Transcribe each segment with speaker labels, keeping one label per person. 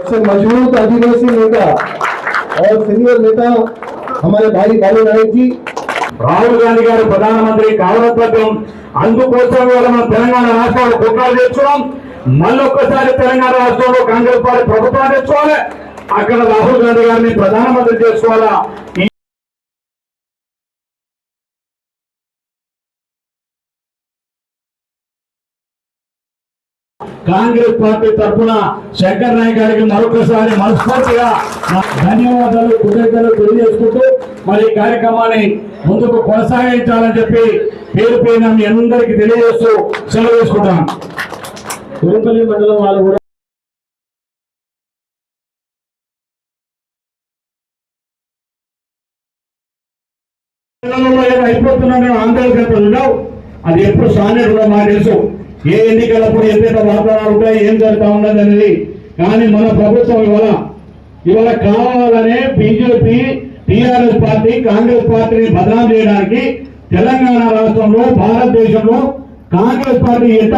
Speaker 1: सबसे मजबूत आदिवासी नेता और सीनियर नेता हमारे भाई बालू नायक जी
Speaker 2: రాహుల్ గాంధీ గారు ప్రధానమంత్రి కావలత్వం అందుకోసం ఇవాళ మన తెలంగాణ రాష్ట్రంలో కుట్రలు తెచ్చుకోవడం మళ్ళీ ఒక్కసారి తెలంగాణ రాష్ట్రంలో కాంగ్రెస్ పార్టీ ప్రభుత్వాన్ని తెచ్చుకోవాలి అక్కడ రాహుల్ గాంధీ గారిని ప్రధానమంత్రి చేసుకోవాలా కాంగ్రెస్ పార్టీ తరఫున శంకర్ నాయక్ గారికి మరొకసారి మనస్ఫూర్తిగా ధన్యవాదాలు కృతజ్ఞతలు తెలియజేసుకుంటూ మరి ఈ కార్యక్రమాన్ని ముందుకు కొనసాగించాలని చెప్పి పేరు పేరున మీ అందరికీ తెలియజేస్తూ సెలవు తీసుకుంటాను
Speaker 1: తిరుపతి మండలం వాళ్ళు కూడా
Speaker 2: అయిపోతున్నాడో ఆందోళన అది ఎప్పుడు సానే కూడా మాకు తెలుసు. ఏ ఎన్నికలప్పుడు ఎంతెంత వాతావరణాలు ఉంటాయి ఏం జరుగుతూ ఉండదు అనేది కానీ మన ప్రభుత్వం ఇవాళ ఇవాళ కావాలనే బీజేపీ టీఆర్ఎస్ పార్టీ కాంగ్రెస్ పార్టీని బదనాం చేయడానికి తెలంగాణ రాష్ట్రంలో భారతదేశంలో కాంగ్రెస్ పార్టీ ఎంత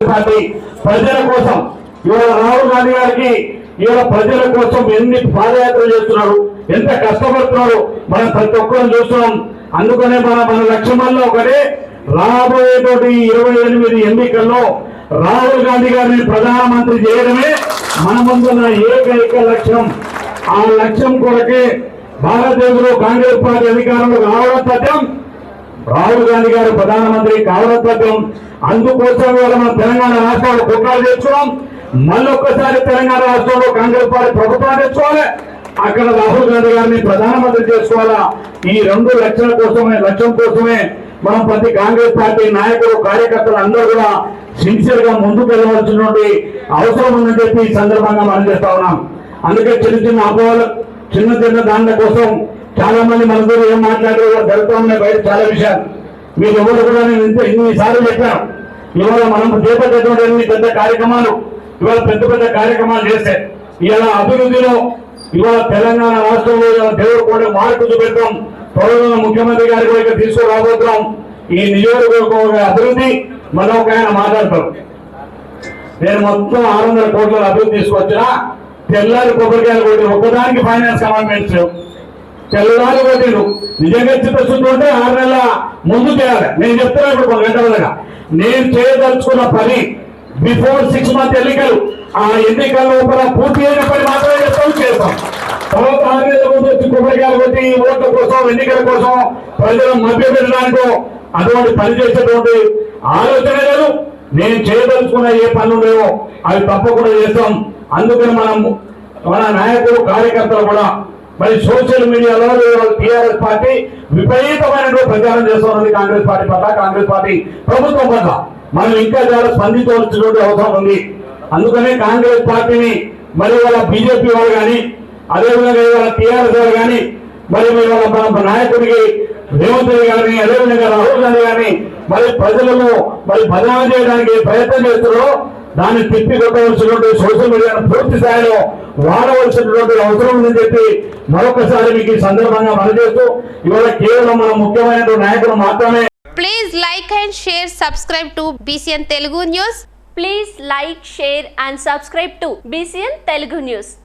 Speaker 2: పార్టీ ప్రజల కోసం ఇవాళ రాహుల్ గాంధీ గారికి ఇవాళ ప్రజల కోసం ఎన్ని పాదయాత్రలు చేస్తున్నారు ఎంత కష్టపడుతున్నారు మనం ప్రతి ఒక్కరం చూస్తున్నాం. అందుకనే మన మన లక్ష్యంలో ఒకటే రాబోయేటువంటి ఇరవై ఎనిమిది ఎన్నికల్లో రాహుల్ గాంధీ గారిని ప్రధానమంత్రి చేయడమే మన ముందున్న ఏకైక లక్ష్యం. ఆ లక్ష్యం కొరకే భారతదేశంలో కాంగ్రెస్ పార్టీ అధికారంలో రావడం సత్యం. రాహుల్ గాంధీ గారు ప్రధానమంత్రి కావడం అందుకోసం కూడా మన తెలంగాణ రాష్ట్రంలో కుట్రలు మళ్ళీ ఒక్కసారి తెలంగాణ రాష్ట్రంలో కాంగ్రెస్ పార్టీ ప్రభుత్వాన్ని తెచ్చుకోవాలి. అక్కడ రాహుల్ గాంధీ గారిని ప్రధానమంత్రి చేసుకోవాలా? ఈ రెండు లక్షల కోసమే లక్ష్యం కోసమే మనం ప్రతి కాంగ్రెస్ పార్టీ నాయకులు కార్యకర్తలు అందరూ కూడా సిన్సియర్గా ముందుకు వెళ్ళవలసినటువంటి అవసరం ఉందని చెప్పి ఈ సందర్భంగా మనం చేస్తా ఉన్నాం. అందుకే చిన్న చిన్న అపోహలు చిన్న చిన్న దాని కోసం చాలా మంది మన దగ్గర ఏం మాట్లాడారు జరుగుతూ ఉన్నాయి బయట చాలా విషయాలు. మీరు ఎవరు కూడా నేను ఇంత ఇన్నిసార్లు చెప్పాను. ఇవాళ మనం చేపట్టేటువంటి పెద్ద కార్యక్రమాలు ఇవాళ పెద్ద పెద్ద కార్యక్రమాలు చేస్తే ఇవాళ అభివృద్ధిలో ఇవాళ తెలంగాణ రాష్ట్రంలో ఇవాళ దేవుడు కూడా మార్పు చూపెడతాం. త్వరలో ముఖ్యమంత్రి గారి కూడా తీసుకురాబోతున్నాం. ఈ నియోజకవర్గ అభివృద్ధి మనం ఒక ఆయన మాట్లాడతారు నేను మొత్తం ఆరు వందల కోట్ల అభివృద్ధి తీసుకొచ్చినా తెల్లారి కొబ్బరికాయలు కొట్టి ఒక్కదానికి ఫైనాన్స్ కమాండ్మెంట్స్ తెల్లారి కొట్టిండు నిజంగా చిత్తశుద్ధి ఉంటే ఆరు నెలల ముందు చేయాలి. నేను చెప్తున్నా ఇప్పుడు కొన్ని గంటలుగా నేను చేయదలుచుకున్న పని బిఫోర్ సిక్స్ మంత్ ఎన్నికలు ఆ ఎన్నికల లోపల పూర్తి అయిన పని మాత్రమే చెప్తాం చేస్తాం. తర్వాత ఆరు కొట్టి ఓట్ల కోసం ఎన్నికల కోసం ప్రజలను మభ్య పెట్టడానికో అటువంటి పని చేసేటువంటి ఆలోచన లేదు. నేను చేయదలుచుకున్న ఏ పనులు లేవో అవి తప్పకుండా చేస్తాం. అందుకని మనం మన నాయకులు కార్యకర్తలు కూడా మరి సోషల్ మీడియాలో టీఆర్ఎస్ పార్టీ విపరీతమైనటువంటి ప్రచారం చేస్తున్నది కాంగ్రెస్ పార్టీ పట్ల. కాంగ్రెస్ పార్టీ ప్రభుత్వం పట్ల మనం ఇంకా చాలా స్పందించవలసినటువంటి అవసరం ఉంది. అందుకనే కాంగ్రెస్ పార్టీని మరి వాళ్ళ బీజేపీ వాళ్ళు కానీ అదేవిధంగా ఇవాళ టీఆర్ఎస్ వాళ్ళు కానీ మరి ఇవాళ మన నాయకుడికి రేవంత్ రెడ్డి గారిని అదేవిధంగా రాహుల్ గాంధీ గారిని మరి ప్రజలను మరి బదనాలు చేయడానికి ప్రయత్నం చేస్తున్నారో దాన్ని తిప్పి కొట్టవలసినటువంటి సోషల్ మీడియాను పూర్తి స్థాయిలో వాడవలసినటువంటి అవసరం ఉందని చెప్పి మరొకసారి మీకు ఈ సందర్భంగా మనజేస్తూ ఇవాళ కేవలం మన ముఖ్యమైనటువంటి నాయకులు మాత్రమే
Speaker 3: please like and share subscribe to BCN Telugu news
Speaker 4: please like share and subscribe to BCN Telugu news